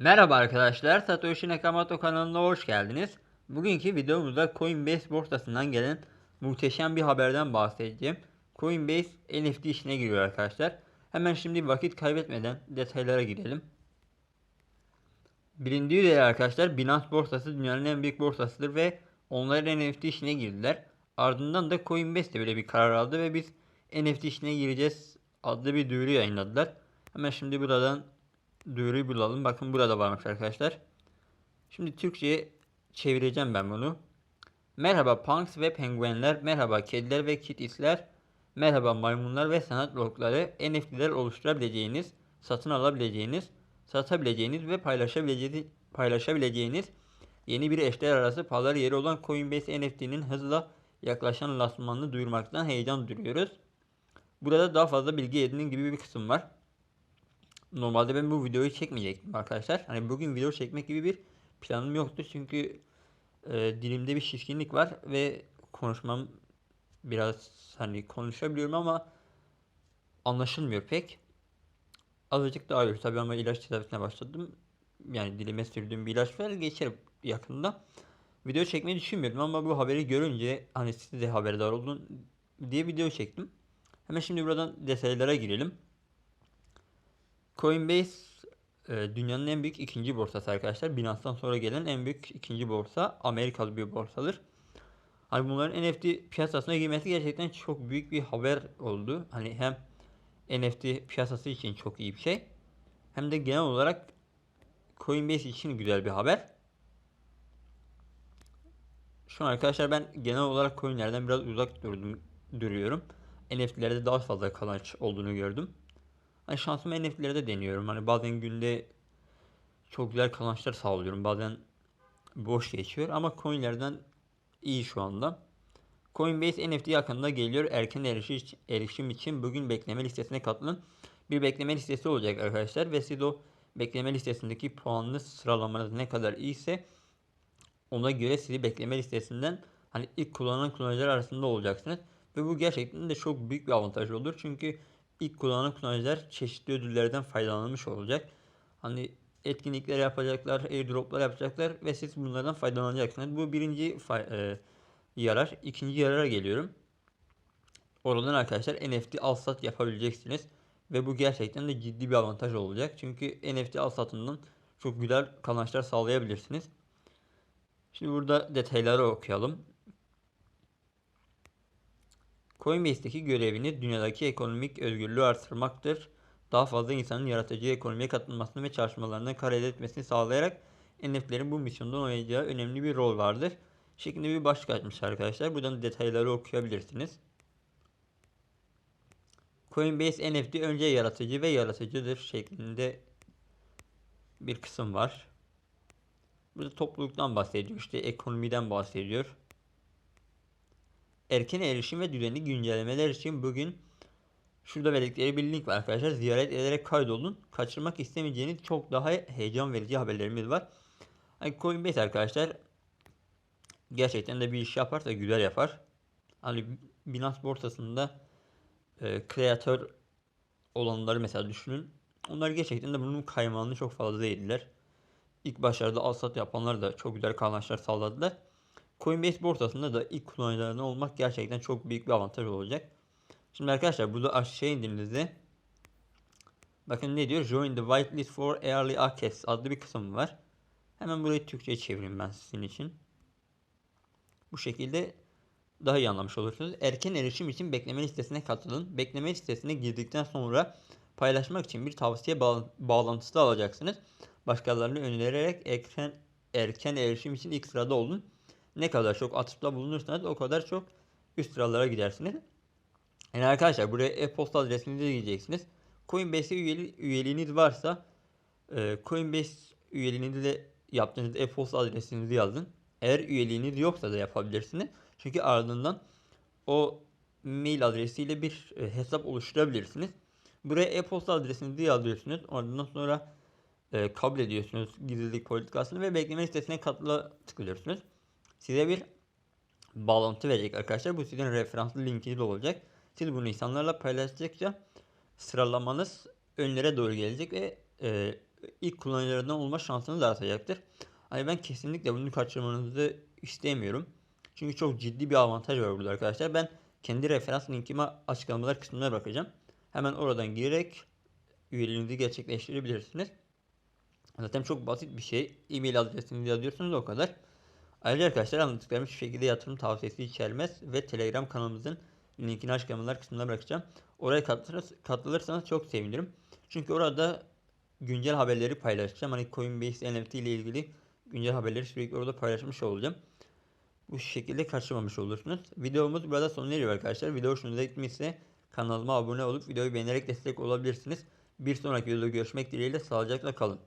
Merhaba arkadaşlar, Satoshi Nakamoto kanalına hoş geldiniz. Bugünkü videomuzda Coinbase borsasından gelen muhteşem bir haberden bahsedeceğim. Coinbase NFT işine giriyor arkadaşlar. Hemen şimdi vakit kaybetmeden detaylara girelim. Bilindiği üzere arkadaşlar Binance borsası dünyanın en büyük borsasıdır ve onların NFT işine girdiler. Ardından da Coinbase de böyle bir karar aldı ve biz NFT işine gireceğiz adlı bir duyuru yayınladılar. Hemen şimdi buradan duyuruyu bulalım. Bakın burada varmış arkadaşlar. Şimdi Türkçe'ye çevireceğim ben bunu. Merhaba punks ve penguenler, merhaba kediler ve kitisler, merhaba maymunlar ve sanat blokları, NFT'ler oluşturabileceğiniz, satın alabileceğiniz, satabileceğiniz ve paylaşabileceğiniz, paylaşabileceğiniz yeni bir eşler arası pazar yeri olan Coinbase NFT'nin hızla yaklaşan lansmanını duyurmaktan heyecan duyuyoruz. Burada daha fazla bilgi edinin gibi bir kısım var. Normalde ben bu videoyu çekmeyecektim arkadaşlar. Hani bugün video çekmek gibi bir planım yoktu. Çünkü e, dilimde bir şişkinlik var ve konuşmam biraz hani konuşabiliyorum ama anlaşılmıyor pek. Azıcık daha iyi tabii ama ilaç tedavisine başladım. Yani dilime sürdüğüm bir ilaç var geçer yakında. Video çekmeyi düşünmüyordum ama bu haberi görünce hani siz de haberdar olun diye video çektim. Hemen şimdi buradan detaylara girelim. Coinbase e, dünyanın en büyük ikinci borsası arkadaşlar. Binance'dan sonra gelen en büyük ikinci borsa Amerikalı bir borsadır. Hani bunların NFT piyasasına girmesi gerçekten çok büyük bir haber oldu. Hani hem NFT piyasası için çok iyi bir şey. Hem de genel olarak Coinbase için güzel bir haber. Şu an arkadaşlar ben genel olarak coinlerden biraz uzak durdum, duruyorum. NFT'lerde daha fazla kazanç olduğunu gördüm. Hani şansımı NFT'lerde deniyorum. Hani bazen günde çok güzel kazançlar sağlıyorum. Bazen boş geçiyor ama coinlerden iyi şu anda. Coinbase NFT yakında geliyor. Erken erişim için bugün bekleme listesine katılın. Bir bekleme listesi olacak arkadaşlar ve siz o bekleme listesindeki puanlı sıralamanız ne kadar iyiyse ona göre sizi bekleme listesinden hani ilk kullanan kullanıcılar arasında olacaksınız. Ve bu gerçekten de çok büyük bir avantaj olur. Çünkü ilk kullanan kullanıcılar çeşitli ödüllerden faydalanmış olacak. Hani etkinlikler yapacaklar, airdroplar yapacaklar ve siz bunlardan faydalanacaksınız. Bu birinci e, yarar. İkinci yarara geliyorum. Oradan arkadaşlar NFT al sat yapabileceksiniz. Ve bu gerçekten de ciddi bir avantaj olacak. Çünkü NFT al satından çok güzel kazançlar sağlayabilirsiniz. Şimdi burada detayları okuyalım. Coinbase'deki görevini dünyadaki ekonomik özgürlüğü artırmaktır. Daha fazla insanın yaratıcı ekonomiye katılmasını ve çalışmalarından kar elde etmesini sağlayarak NFT'lerin bu misyonda oynayacağı önemli bir rol vardır. Şeklinde bir başlık açmış arkadaşlar. Buradan detayları okuyabilirsiniz. Coinbase NFT önce yaratıcı ve yaratıcıdır şeklinde bir kısım var. Burada topluluktan bahsediyor. İşte ekonomiden bahsediyor. Erken erişim ve düzenli güncellemeler için bugün şurada verdikleri bir link var arkadaşlar. Ziyaret ederek kaydolun. Kaçırmak istemeyeceğiniz çok daha heyecan verici haberlerimiz var. Hani Coinbase arkadaşlar gerçekten de bir iş yaparsa güzel yapar. Hani Binance borsasında e, olanları mesela düşünün. Onlar gerçekten de bunun kaymağını çok fazla yediler. İlk başlarda al sat yapanlar da çok güzel kazançlar sağladılar. Coinbase borsasında da ilk kullanıcılarından olmak gerçekten çok büyük bir avantaj olacak. Şimdi arkadaşlar burada aşağı indiğimizde bakın ne diyor? Join the whitelist for early access adlı bir kısım var. Hemen burayı Türkçe'ye çevireyim ben sizin için. Bu şekilde daha iyi anlamış olursunuz. Erken erişim için bekleme listesine katılın. Bekleme listesine girdikten sonra paylaşmak için bir tavsiye bağlantısı alacaksınız. Başkalarını önererek erken, erken erişim için ilk sırada olun. Ne kadar çok atıfta bulunursanız o kadar çok üst sıralara gidersiniz. Yani arkadaşlar buraya e-posta adresinizi gireceksiniz. Coinbase üyeli, üyeliğiniz varsa e, Coinbase üyeliğinizi de yaptığınız e-posta adresinizi yazın. Eğer üyeliğiniz yoksa da yapabilirsiniz. Çünkü ardından o mail adresiyle bir e, hesap oluşturabilirsiniz. Buraya e-posta adresinizi yazıyorsunuz. Ondan sonra e, kabul ediyorsunuz gizlilik politikasını ve bekleme listesine katıla tıklıyorsunuz. Size bir bağlantı verecek arkadaşlar. Bu sizin referanslı linkiniz olacak. Siz bunu insanlarla paylaştıkça sıralamanız önlere doğru gelecek ve e, ilk kullanıcılarından olma şansınız artacaktır. Hani ben kesinlikle bunu kaçırmanızı istemiyorum. Çünkü çok ciddi bir avantaj var burada arkadaşlar. Ben kendi referans linkimi açıklamalar kısmına bırakacağım. Hemen oradan girerek üyeliğinizi gerçekleştirebilirsiniz. Zaten çok basit bir şey. E-mail adresinizi yazıyorsunuz o kadar. Ayrıca arkadaşlar anlattıklarım hiçbir şekilde yatırım tavsiyesi içermez ve Telegram kanalımızın linkini açıklamalar kısmına bırakacağım. Oraya katılırsanız, çok sevinirim. Çünkü orada güncel haberleri paylaşacağım. Hani Coinbase NFT ile ilgili güncel haberleri sürekli orada paylaşmış olacağım. Bu şekilde kaçırmamış olursunuz. Videomuz burada sona eriyor arkadaşlar. Video hoşunuza gitmişse kanalıma abone olup videoyu beğenerek destek olabilirsiniz. Bir sonraki videoda görüşmek dileğiyle sağlıcakla kalın.